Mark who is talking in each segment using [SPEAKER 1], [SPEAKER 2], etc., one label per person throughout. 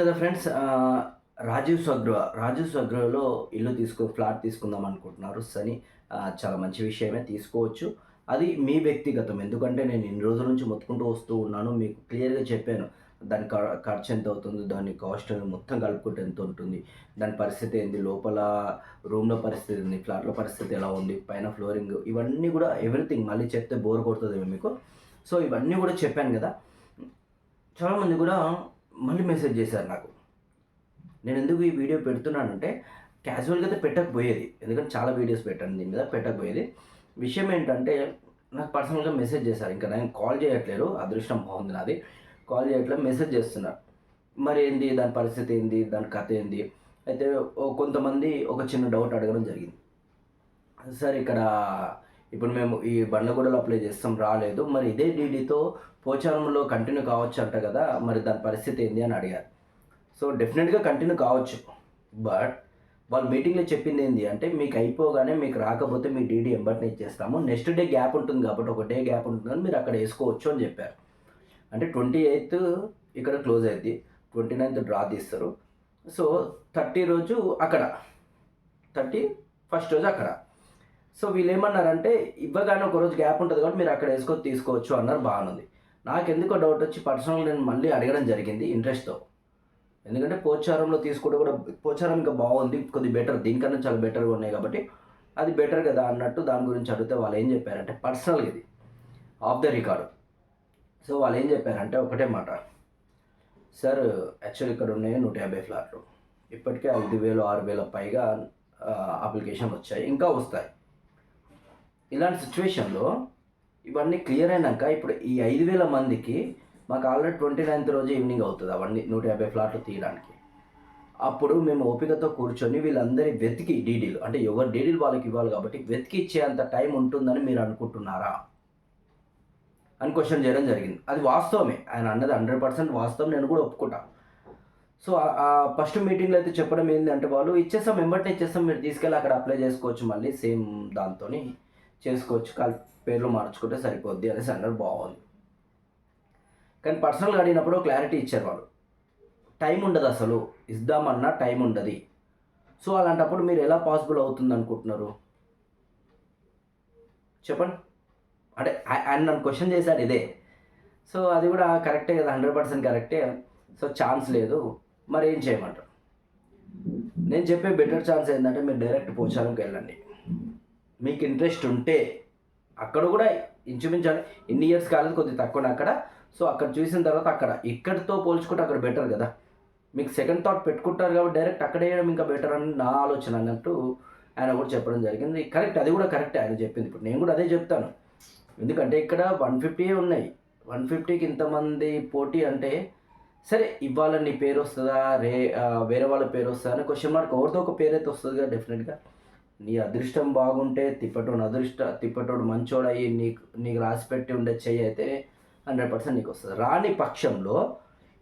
[SPEAKER 1] కదా ఫ్రెండ్స్ రాజీవ్ స్వగృహ రాజీవ్ స్వగృహలో ఇల్లు తీసుకో ఫ్లాట్ తీసుకుందాం అనుకుంటున్నారు సని చాలా మంచి విషయమే తీసుకోవచ్చు. అది మీ వ్యక్తిగతం. ఎందుకంటే నేను ఇన్ని రోజుల నుంచి మొత్తుకుంటూ వస్తూ ఉన్నాను. మీకు క్లియర్గా చెప్పాను. దాని ఖర్చు ఎంత అవుతుంది? దాని కాస్ట్ మొత్తం కలుపుకుంటే ఎంత ఉంటుంది? దాని పరిస్థితి ఏంది? లోపల రూమ్లో పరిస్థితి ఏంది? ఫ్లాట్లో పరిస్థితి ఎలా ఉంది? పైన ఫ్లోరింగ్ ఇవన్నీ కూడా ఎవ్రీథింగ్. మళ్ళీ చెప్తే బోర్ కొడుతుంది మీకు. సో ఇవన్నీ కూడా చెప్పాను కదా. చాలామంది కూడా మళ్ళీ మెసేజ్ చేశారు నాకు. నేను ఎందుకు ఈ వీడియో పెడుతున్నానంటే క్యాజువల్గా అయితే పెట్టకపోయేది. ఎందుకంటే చాలా వీడియోస్ పెట్టాను దీని మీద పెట్టకపోయేది. విషయం ఏంటంటే నాకు పర్సనల్గా మెసేజ్ చేశారు. ఇంకా నేను కాల్ చేయట్లేరు అదృష్టం బాగుంది నాది. కాల్ చేయట్లేదు మెసేజ్ చేస్తున్నారు మరి ఏంది దాని పరిస్థితి ఏంది దాని కథ ఏంది? అయితే ఓ కొంతమంది ఒక చిన్న డౌట్ అడగడం జరిగింది. సార్ ఇక్కడ ఇప్పుడు మేము ఈ బండ్లగూడలో అప్లై చేస్తాం రాలేదు. మరి ఇదే డీడీతో పోచారంలో కంటిన్యూ కావచ్చు అంట కదా మరి దాని పరిస్థితి ఏంది అని అడిగారు. సో డెఫినెట్గా కంటిన్యూ కావచ్చు. బట్ వాళ్ళు మీటింగ్లో చెప్పింది ఏంటి అంటే మీకు అయిపోగానే మీకు రాకపోతే మీ డీడీ ఎంబర్ని ఇచ్చేస్తాము. నెక్స్ట్ డే గ్యాప్ ఉంటుంది కాబట్టి ఒక డే గ్యాప్ ఉంటుందని మీరు అక్కడ వేసుకోవచ్చు అని చెప్పారు. అంటే ట్వంటీ ఎయిత్ ఇక్కడ క్లోజ్ అయింది. ట్వంటీ నైన్త్ డ్రా తీస్తారు. సో థర్టీ రోజు అక్కడ. థర్టీ ఫస్ట్ రోజు అక్కడ. సో వీళ్ళు ఏమన్నారంటే ఇవ్వగానే ఒక రోజు గ్యాప్ ఉంటుంది కాబట్టి మీరు అక్కడ వేసుకొని తీసుకోవచ్చు అన్నారు బాగుంది నాకు ఎందుకో డౌట్ వచ్చి పర్సనల్ నేను మళ్ళీ అడగడం జరిగింది ఇంట్రెస్ట్తో ఎందుకంటే పోచారంలో తీసుకుంటే కూడా పోచారం ఇంకా బాగుంది కొద్ది బెటర్ దీనికన్నా చాలా బెటర్గా ఉన్నాయి కాబట్టి అది బెటర్ కదా అన్నట్టు దాని గురించి అడిగితే వాళ్ళు ఏం చెప్పారంటే పర్సనల్గా ఇది ఆఫ్ ద రికార్డు సో వాళ్ళు ఏం చెప్పారంటే ఒకటే మాట సార్ యాక్చువల్ ఇక్కడ ఉన్నాయి నూట యాభై ఫ్లాట్లు. ఇప్పటికే ఐదు వేలు ఆరు వేల పైగా అప్లికేషన్ వచ్చాయి ఇంకా వస్తాయి. ఇలాంటి సిచ్యువేషన్లో ఇవన్నీ క్లియర్ అయినాక ఇప్పుడు ఈ ఐదు వేల మందికి మాకు ఆల్రెడీ ట్వంటీ నైన్త్ రోజు ఈవినింగ్ అవుతుంది అవన్నీ నూట యాభై ఫ్లాట్లు తీయడానికి. అప్పుడు మేము ఓపికతో కూర్చొని వీళ్ళందరి వెతికి డీడీలు అంటే ఎవరు డీడీలు వాళ్ళకి ఇవ్వాలి కాబట్టి వెతికి ఇచ్చేంత టైం ఉంటుందని మీరు అనుకుంటున్నారా? అని క్వశ్చన్ చేయడం జరిగింది. అది వాస్తవమే. ఆయన అన్నది హండ్రెడ్ పర్సెంట్ వాస్తవం నేను కూడా ఒప్పుకుంటాను సో ఆ ఫస్ట్ మీటింగ్లో అయితే చెప్పడం ఏంటి అంటే వాళ్ళు ఇచ్చేస్తాం వెంబటనే ఇచ్చేస్తాం మీరు తీసుకెళ్ళి అక్కడ అప్లై చేసుకోవచ్చు మళ్ళీ సేమ్ దాంతో చేసుకోవచ్చు. కాల్ పేర్లు మార్చుకుంటే సరిపోద్ది అనేసి అన్నారు బాగుంది. కానీ పర్సనల్గా అడిగినప్పుడు క్లారిటీ ఇచ్చారు వాళ్ళు. టైం ఉండదు అసలు. ఇద్దామన్నా టైం ఉండదు. సో అలాంటప్పుడు మీరు ఎలా పాసిబుల్ అవుతుంది అనుకుంటున్నారు? చెప్పండి. అంటే ఆయన నన్ను క్వశ్చన్ చేశాడు ఇదే. సో అది కూడా కరెక్టే కదా హండ్రెడ్ పర్సెంట్ కరెక్టే. సో ఛాన్స్ లేదు. మరి ఏం చేయమంటారు? నేను చెప్పే బెటర్ ఛాన్స్ ఏంటంటే మీరు డైరెక్ట్ పోచారంకి వెళ్ళండి. మీకు ఇంట్రెస్ట్ ఉంటే అక్కడ కూడా ఇంచుమించు ఇన్ని ఇయర్స్ కాలేదు కొద్దిగా తక్కువ అక్కడ. సో అక్కడ చూసిన తర్వాత అక్కడ ఇక్కడితో పోల్చుకుంటే అక్కడ బెటర్ కదా. మీకు సెకండ్ థాట్ పెట్టుకుంటారు కాబట్టి డైరెక్ట్ అక్కడ వేయడం ఇంకా బెటర్ అని నా ఆలోచన అన్నట్టు ఆయన కూడా చెప్పడం జరిగింది. కరెక్ట్ అది కూడా కరెక్ట్ ఆయన చెప్పింది. ఇప్పుడు నేను కూడా అదే చెప్తాను. ఎందుకంటే ఇక్కడ వన్ ఫిఫ్టీ ఉన్నాయి. వన్ ఫిఫ్టీకి ఇంతమంది పోటీ అంటే సరే ఇవాళ నీ పేరు వస్తుందా? రే వేరే వాళ్ళ పేరు వస్తుందా? అని క్వశ్చన్ మార్క్ ఎవరితో ఒక పేరు అయితే వస్తుంది కదా డెఫినెట్గా నీ అదృష్టం బాగుంటే తిప్పటోడు అదృష్ట తిప్పటోడు మంచోడయ్యి నీకు నీకు రాసిపెట్టి ఉండే చెయ్యి అయితే హండ్రెడ్ పర్సెంట్ నీకు వస్తుంది. రాని పక్షంలో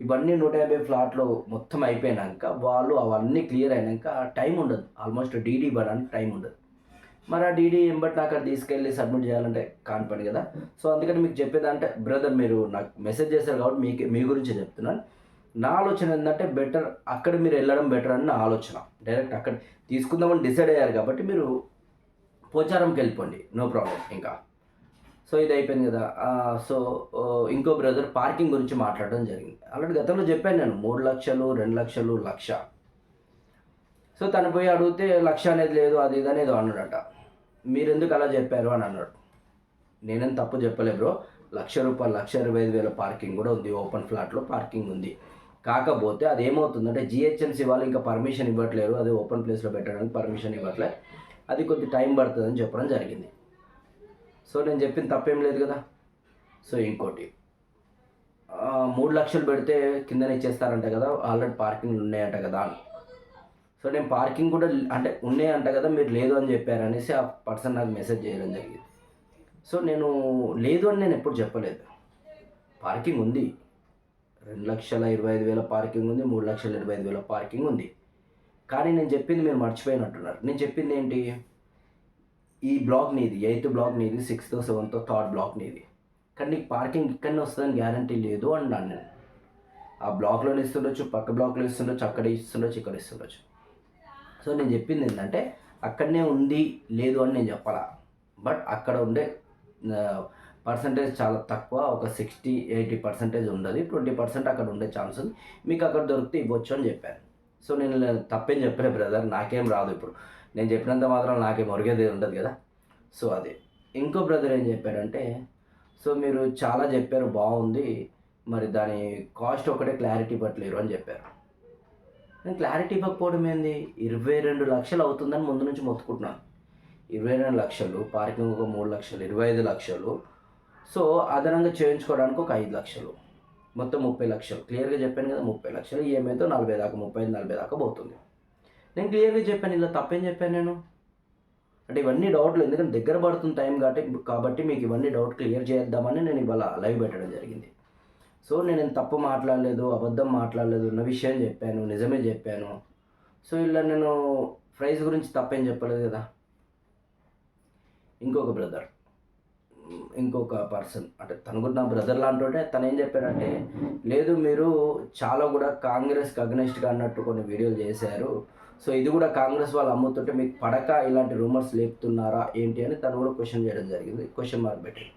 [SPEAKER 1] ఇవన్నీ నూట యాభై ఫ్లాట్లు మొత్తం అయిపోయినాక వాళ్ళు అవన్నీ క్లియర్ అయినాక టైం ఉండదు. ఆల్మోస్ట్ డీడీ ఇవ్వడానికి టైం ఉండదు. మరి ఆ డీడీ నాకు అక్కడ తీసుకెళ్ళి సబ్మిట్ చేయాలంటే కాని పని కదా. సో అందుకని మీకు చెప్పేదంటే బ్రదర్ మీరు నాకు మెసేజ్ చేశారు కాబట్టి మీకు మీ గురించి చెప్తున్నాను. నా ఆలోచన ఏంటంటే బెటర్ అక్కడ మీరు వెళ్ళడం బెటర్ అని నా ఆలోచన. డైరెక్ట్ అక్కడ తీసుకుందామని డిసైడ్ అయ్యారు కాబట్టి మీరు పోచారంకి వెళ్ళిపోండి. నో ప్రాబ్లం ఇంకా. సో ఇది అయిపోయింది కదా. సో ఇంకో బ్రదర్ పార్కింగ్ గురించి మాట్లాడడం జరిగింది. ఆల్రెడీ గతంలో చెప్పాను నేను మూడు లక్షలు రెండు లక్షలు లక్ష. సో తను పోయి అడిగితే లక్ష అనేది లేదు అది ఇది అనేది అన్నాడట. మీరు ఎందుకు అలా చెప్పారు అని అన్నాడు. నేనేం తప్పు చెప్పలే బ్రో. లక్ష రూపాయలు లక్ష ఇరవై ఐదు వేల పార్కింగ్ కూడా ఉంది. ఓపెన్ ఫ్లాట్లో పార్కింగ్ ఉంది. కాకపోతే అది ఏమవుతుందంటే జిహెచ్ఎంసీ వాళ్ళు ఇంకా పర్మిషన్ ఇవ్వట్లేరు అది ఓపెన్ ప్లేస్లో పెట్టడానికి పర్మిషన్ ఇవ్వట్లే. అది కొద్ది టైం పడుతుందని చెప్పడం జరిగింది. సో నేను చెప్పిన తప్పేం లేదు కదా. సో ఇంకోటి మూడు లక్షలు పెడితే కిందనే ఇచ్చేస్తారంట కదా ఆల్రెడీ పార్కింగ్లు ఉన్నాయంట కదా. అని సో నేను పార్కింగ్ కూడా అంటే ఉన్నాయంట కదా మీరు లేదు అని చెప్పారనేసి ఆ పర్సన్ నాకు మెసేజ్ చేయడం జరిగింది. సో నేను లేదు అని నేను ఎప్పుడు చెప్పలేదు. పార్కింగ్ ఉంది. రెండు లక్షల ఇరవై ఐదు వేల పార్కింగ్ ఉంది మూడు లక్షల ఇరవై ఐదు వేల పార్కింగ్ ఉంది. కానీ నేను చెప్పింది మీరు మర్చిపోయినట్టున్నారు. నేను చెప్పింది ఏంటి? ఈ బ్లాక్ నీది ఎయిత్ బ్లాక్ నీది సిక్స్త్ సెవెంత్ థర్డ్ బ్లాక్ నీది. కానీ నీకు పార్కింగ్ ఇక్కడనే వస్తుందని గ్యారంటీ లేదు అన్నాను నేను. ఆ బ్లాక్లోనే ఇస్తుండొచ్చు పక్క బ్లాక్లో ఇస్తుండొచ్చు అక్కడ ఇస్తుండొచ్చు ఇక్కడ ఇస్తుండొచ్చు. సో నేను చెప్పింది ఏంటంటే అక్కడనే ఉంది లేదు అని నేను చెప్పాలా? బట్ అక్కడ ఉండే పర్సంటేజ్ చాలా తక్కువ ఒక సిక్స్టీ ఎయిటీ పర్సెంటేజ్ ఉండదు. ట్వంటీ పర్సెంట్ అక్కడ ఉండే ఛాన్స్ ఉంది మీకు అక్కడ దొరికితే ఇవ్వచ్చు అని చెప్పాను సో నేను తప్పేం చెప్పలే బ్రదర్ నాకేం రాదు ఇప్పుడు. నేను చెప్పినంత మాత్రం నాకేం ఒరిగేది ఉండదు కదా. సో అది. ఇంకో బ్రదర్ ఏం చెప్పాడంటే సో మీరు చాలా చెప్పారు బాగుంది. మరి దాని కాస్ట్ ఒకటే క్లారిటీ ఇవ్వట్లేరు అని చెప్పారు. నేను క్లారిటీ ఇవ్వకపోవడం ఏంది? ఇరవై రెండు లక్షలు అవుతుందని ముందు నుంచి మొత్తుకుంటున్నాను. ఇరవై రెండు లక్షలు పార్కింగ్ ఒక మూడు లక్షలు ఇరవై ఐదు లక్షలు సో అదనంగా చేయించుకోవడానికి ఒక ఐదు లక్షలు. మొత్తం ముప్పై లక్షలు. క్లియర్గా చెప్పాను కదా ముప్పై లక్షలు. ఈఎంఐతో నలభై దాకా ముప్పై ఐదు నలభై దాకా పోతుంది. నేను క్లియర్గా చెప్పాను ఇలా తప్పేం చెప్పాను నేను? అంటే ఇవన్నీ డౌట్లు. ఎందుకంటే దగ్గర పడుతుంది టైం కాబట్టి కాబట్టి మీకు ఇవన్నీ డౌట్ క్లియర్ చేద్దామని నేను ఇవాళ లైవ్ పెట్టడం జరిగింది. సో నేను తప్పు మాట్లాడలేదు అబద్ధం మాట్లాడలేదు ఉన్న విషయం చెప్పాను నిజమే చెప్పాను. సో ఇలా నేను ప్రైస్ గురించి తప్పేం చెప్పలేదు కదా. ఇంకొక బ్రదర్. ఇంకొక పర్సన్ అంటే తను కూడా నా బ్రదర్ లాంటి తను ఏం చెప్పాడంటే లేదు మీరు చాలా కూడా కాంగ్రెస్కి అగ్నెస్ట్గా అన్నట్టు కొన్ని వీడియోలు చేశారు. సో ఇది కూడా కాంగ్రెస్ వాళ్ళు అమ్ముతుంటే మీకు పడక ఇలాంటి రూమర్స్ లేపుతున్నారా ఏంటి అని తను కూడా క్వశ్చన్ చేయడం జరిగింది. క్వశ్చన్ మార్క్ పెట్టింది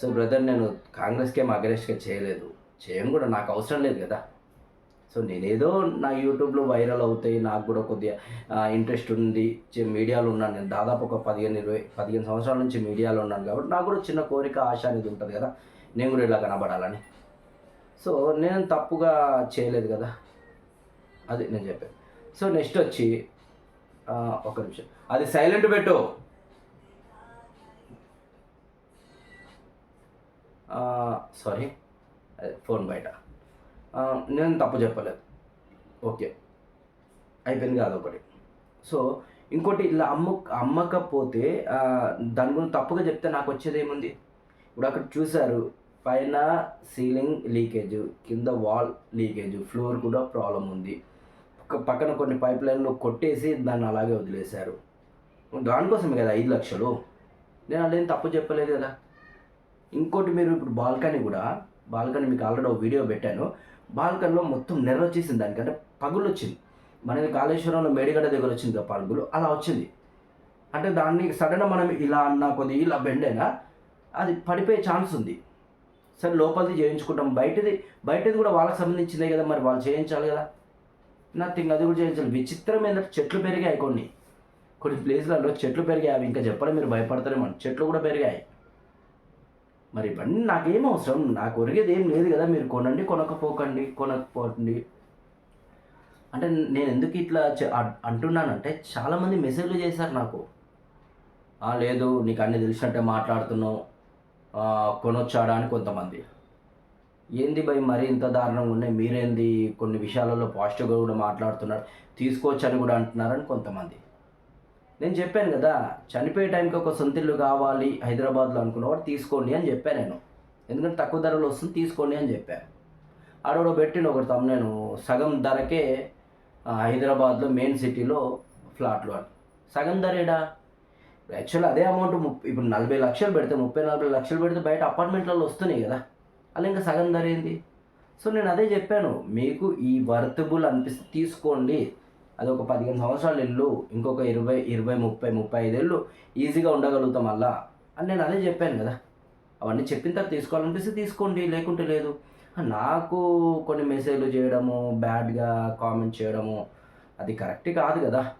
[SPEAKER 1] సో బ్రదర్ నేను కాంగ్రెస్కి ఏం అగ్రెస్ట్గా చేయలేదు. చేయం కూడా నాకు అవసరం లేదు కదా. సో నేనేదో నా యూట్యూబ్లో వైరల్ అవుతాయి నాకు కూడా కొద్దిగా ఇంట్రెస్ట్ ఉంది మీడియాలో ఉన్నాను. నేను దాదాపు ఒక పదిహేను ఇరవై పదిహేను సంవత్సరాల నుంచి మీడియాలో ఉన్నాను కాబట్టి నాకు కూడా చిన్న కోరిక ఆశ అనేది ఉంటుంది కదా. నేను కూడా ఇలా కనబడాలని. సో నేను తప్పుగా చేయలేదు కదా. అది నేను చెప్పాను. సో నెక్స్ట్ వచ్చి ఒక నిమిషం. అది సైలెంట్ పెట్టు. సారీ. ఫోన్ బయట. నేను తప్పు చెప్పలేదు. ఓకే. అయిపోయింది కాదు ఒకటి. సో ఇంకోటి ఇలా అమ్ము అమ్మకపోతే దాని గురించి తప్పుగా చెప్తే నాకు వచ్చేది ఏముంది? ఇప్పుడు అక్కడ చూశారు పైన సీలింగ్ లీకేజ్ కింద వాల్ లీకేజ్ ఫ్లోర్ కూడా ప్రాబ్లం ఉంది. పక్కన కొన్ని పైప్ లైన్లు కొట్టేసి దాన్ని అలాగే వదిలేశారు. దానికోసమే కదా ఐదు లక్షలు? నేను అదేం తప్పు చెప్పలేదు కదా. ఇంకోటి మీరు ఇప్పుడు బాల్కనీ కూడా బాల్కనీ మీకు ఆల్రెడీ ఒక వీడియో పెట్టాను. బాల్కన్లో మొత్తం నెర్ర వచ్చేసింది దానికంటే పగులు వచ్చింది మనకి కాళేశ్వరంలో మేడిగడ్డ దగ్గర వచ్చింది కదా పగులు అలా వచ్చింది. అంటే దాన్ని సడన్గా మనం ఇలా అన్నా కొద్దిగా ఇలా బెండ్ అయినా అది పడిపోయే ఛాన్స్ ఉంది. సరే లోపలిది చేయించుకుంటాం. బయటది బయటది కూడా వాళ్ళకి సంబంధించిందే కదా మరి వాళ్ళు చేయించాలి కదా. నథింగ్ అది కూడా చేయించాలి. విచిత్రం ఏంటంటే చెట్లు పెరిగాయి కొన్ని. కొన్ని ప్లేస్లలో చెట్లు పెరిగాయి. అవి ఇంకా చెప్పడం మీరు భయపడతారేమో చెట్లు కూడా పెరిగాయి. మరి ఇవన్నీ నాకేం అవసరం. నాకు ఒరిగేది ఏం లేదు కదా. మీరు కొనండి కొనకపోకండి కొనకపోండి. అంటే నేను ఎందుకు ఇట్లా అంటున్నానంటే చాలామంది మెసేజ్లు చేశారు నాకు. లేదు నీకు అన్ని తెలిసినట్టే మాట్లాడుతున్నావు. కొనొచ్చాడా అని కొంతమంది. ఏంది భయ్ మరీ ఇంత దారుణంగా ఉన్నాయి? మీరేంది? కొన్ని విషయాలలో పాజిటివ్గా కూడా మాట్లాడుతున్నారు. తీసుకోవచ్చని కూడా అంటున్నారని కొంతమంది. నేను చెప్పాను కదా చనిపోయే టైంకి ఒక సొంత ఇల్లు కావాలి హైదరాబాద్లో అనుకున్నవాడు తీసుకోండి అని చెప్పాను నేను. ఎందుకంటే తక్కువ ధరలో వస్తుంది తీసుకోండి అని చెప్పాను ఆడోడు పెట్టిన ఒకటి తమ్ము నేను సగం ధరకే హైదరాబాద్లో మెయిన్ సిటీలో ఫ్లాట్లు అని. సగం ధరేడా యాక్చువల్ అదే అమౌంట్ ముప్ ఇప్పుడు నలభై లక్షలు పెడితే ముప్పై నలభై లక్షలు పెడితే బయట అపార్ట్మెంట్లలో వస్తున్నాయి కదా. అలా ఇంకా సగం ధర ఏంది? సో నేను అదే చెప్పాను మీకు ఈ వర్తబుల్ అనిపిస్తే తీసుకోండి అది ఒక పదిహేను సంవత్సరాలు ఇల్లు ఇంకొక ఇరవై ఇరవై ముప్పై ముప్పై ఐదేళ్ళు ఈజీగా ఉండగలుగుతాం అలా అని నేను అదే చెప్పాను కదా. అవన్నీ చెప్పిన తర్వాత తీసుకోవాలనిపిస్తే తీసుకోండి లేకుంటే లేదు. నాకు కొన్ని మెసేజ్లు చేయడము బ్యాడ్గా కామెంట్ చేయడము అది కరెక్ట్ కాదు కదా.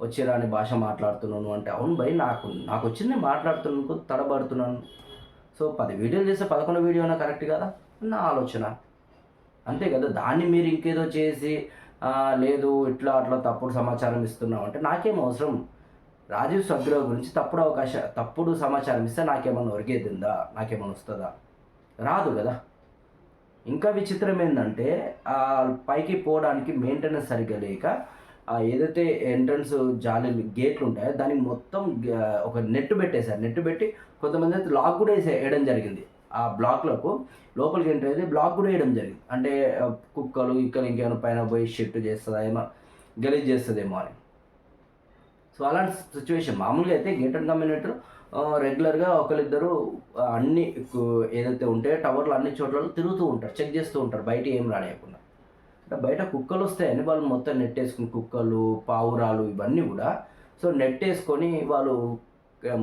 [SPEAKER 1] వచ్చిరాని భాష మాట్లాడుతున్నాను అంటే అవును భయ్ నాకు నాకు వచ్చింది నేను మాట్లాడుతున్నాను తడబడుతున్నాను. సో పది వీడియోలు చేస్తే పదకొండు వీడియోనా కరెక్ట్ కదా? నా ఆలోచన. అంతే కదా దాన్ని మీరు ఇంకేదో చేసి లేదు ఇట్లా అట్లా తప్పుడు సమాచారం ఇస్తున్నాం అంటే నాకేం అవసరం. రాజీవ్ సగ్రవ్ గురించి తప్పుడు అవకాశ తప్పుడు సమాచారం ఇస్తే నాకేమన్నా ఒరిగేదిందా నాకేమన్నా వస్తుందా? రాదు కదా. ఇంకా విచిత్రం ఏంటంటే పైకి పోవడానికి మెయింటెనెన్స్ సరిగ్గా లేక ఏదైతే ఎంట్రన్స్ జాలి గేట్లు ఉంటాయో దానికి మొత్తం ఒక నెట్ పెట్టేశారు. నెట్ పెట్టి కొంతమంది అయితే లాక్ కూడా వేసే వేయడం జరిగింది. ఆ బ్లాక్లకు లోపలికి ఎంటర్ అయితే బ్లాక్ కూడా వేయడం జరిగింది. అంటే కుక్కలు ఇక్కలు ఇంకేమైనా పైన పోయి షిఫ్ట్ చేస్తుందా ఏమో గలీజ్ చేస్తుందేమో అని. సో అలాంటి సిచ్యువేషన్. మామూలుగా అయితే గేటెడ్ కమ్యూనిటీ రెగ్యులర్గా ఒకరిద్దరు అన్ని ఏదైతే ఉంటాయో టవర్లు అన్ని చోట్ల తిరుగుతూ ఉంటారు చెక్ చేస్తూ ఉంటారు. బయట ఏం రానియకుండా. అంటే బయట కుక్కలు వస్తాయని వాళ్ళు మొత్తం నెట్ వేసుకుని కుక్కలు పావురాలు ఇవన్నీ కూడా. సో నెట్ వేసుకొని వాళ్ళు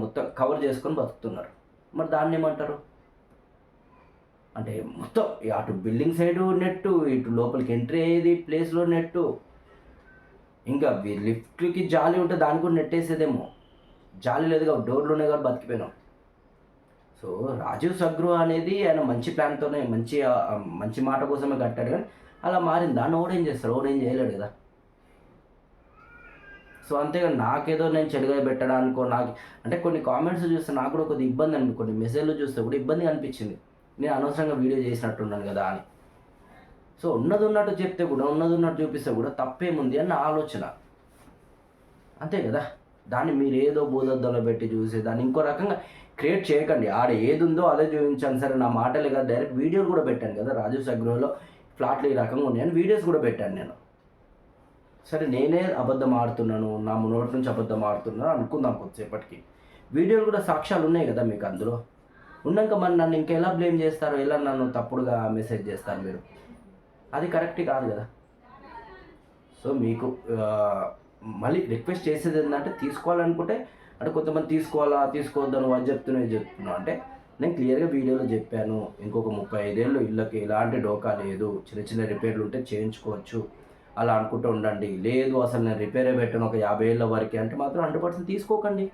[SPEAKER 1] మొత్తం కవర్ చేసుకొని బతుకుతున్నారు. మరి దాన్ని ఏమంటారు? అంటే మొత్తం అటు బిల్డింగ్ సైడు నెట్టు ఇటు లోపలికి ఎంట్రీ అయ్యేది ప్లేస్లో నెట్టు. ఇంకా లిఫ్ట్కి జాలి ఉంటే దాని కూడా నెట్ వేసేదేమో జాలి లేదు కాబట్టి డోర్లు ఉన్నాయి కాబట్టి బతికిపోయినాం. సో రాజీవ్ సగ్రు అనేది ఆయన మంచి ప్లాన్తోనే మంచి మంచి మాట కోసమే కట్టాడు కానీ అలా మారింది. దాన్ని ఓడేం చేస్తారు ఓడేం చేయలేడు కదా. సో అంతేగా నాకేదో నేను చెడుగా పెట్టడానికో నాకు అంటే కొన్ని కామెంట్స్ చూస్తే నాకు కూడా కొద్దిగా ఇబ్బంది అనిపి కొన్ని మెసేజ్లు చూస్తే కూడా ఇబ్బంది అనిపించింది. నేను అనవసరంగా వీడియో చేసినట్టున్నాను కదా అని. సో ఉన్నది ఉన్నట్టు చెప్తే కూడా ఉన్నది ఉన్నట్టు చూపిస్తే కూడా తప్పేముంది అని నా ఆలోచన. అంతే కదా? దాన్ని మీరు ఏదో బోధద్దలో పెట్టి చూసి దాన్ని ఇంకో రకంగా క్రియేట్ చేయకండి. ఆడ ఏది ఉందో అదే చూపించాను సరే నా మాటలే కదా. డైరెక్ట్ వీడియోలు కూడా పెట్టాను కదా రాజీవ్ సగ్రోలో ఫ్లాట్లు ఈ రకంగా ఉన్నాయని వీడియోస్ కూడా పెట్టాను నేను. సరే నేనే అబద్ధం ఆడుతున్నాను నా నోటి నుంచి అబద్ధం ఆడుతున్నాను అనుకుందాం కొద్దిసేపటికి. వీడియోలు కూడా సాక్ష్యాలు ఉన్నాయి కదా మీకు అందులో? ఉన్నాక మరి నన్ను ఇంకెలా బ్లేమ్ చేస్తారు ఎలా నన్ను తప్పుడుగా మెసేజ్ చేస్తారు మీరు? అది కరెక్ట్ కాదు కదా. సో మీకు మళ్ళీ రిక్వెస్ట్ చేసేది ఏంటంటే తీసుకోవాలనుకుంటే అంటే కొంతమంది తీసుకోవాలా తీసుకోవద్దని వాళ్ళు చెప్తున్నా ఇది చెప్తున్నా. అంటే నేను క్లియర్గా వీడియోలో చెప్పాను ఇంకొక ముప్పై ఐదేళ్ళు ఇళ్ళకి ఎలాంటి డోకా లేదు చిన్న చిన్న రిపేర్లు ఉంటే చేయించుకోవచ్చు అలా అనుకుంటూ ఉండండి. లేదు అసలు నేను రిపేరే పెట్టాను ఒక యాభై ఏళ్ళ వరకు అంటే మాత్రం హండ్రెడ్ పర్సెంట్ తీసుకోకండి.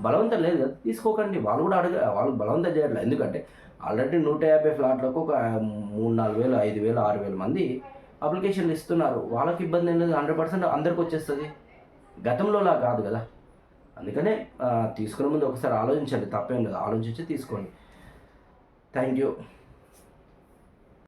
[SPEAKER 1] బలవంతం లేదు కదా తీసుకోకండి. వాళ్ళు కూడా అడగ వాళ్ళు బలవంతం చేయట్లేదు ఎందుకంటే ఆల్రెడీ నూట యాభై ఫ్లాట్లకు ఒక మూడు నాలుగు వేలు ఐదు వేలు ఆరు వేల మంది అప్లికేషన్లు ఇస్తున్నారు. వాళ్ళకి ఇబ్బంది ఏం లేదు హండ్రెడ్ పర్సెంట్ అందరికి వచ్చేస్తుంది. గతంలోలా కాదు కదా. అందుకనే తీసుకునే ముందు ఒకసారి ఆలోచించండి. తప్పేం లేదు. ఆలోచించి తీసుకోండి. Thank you.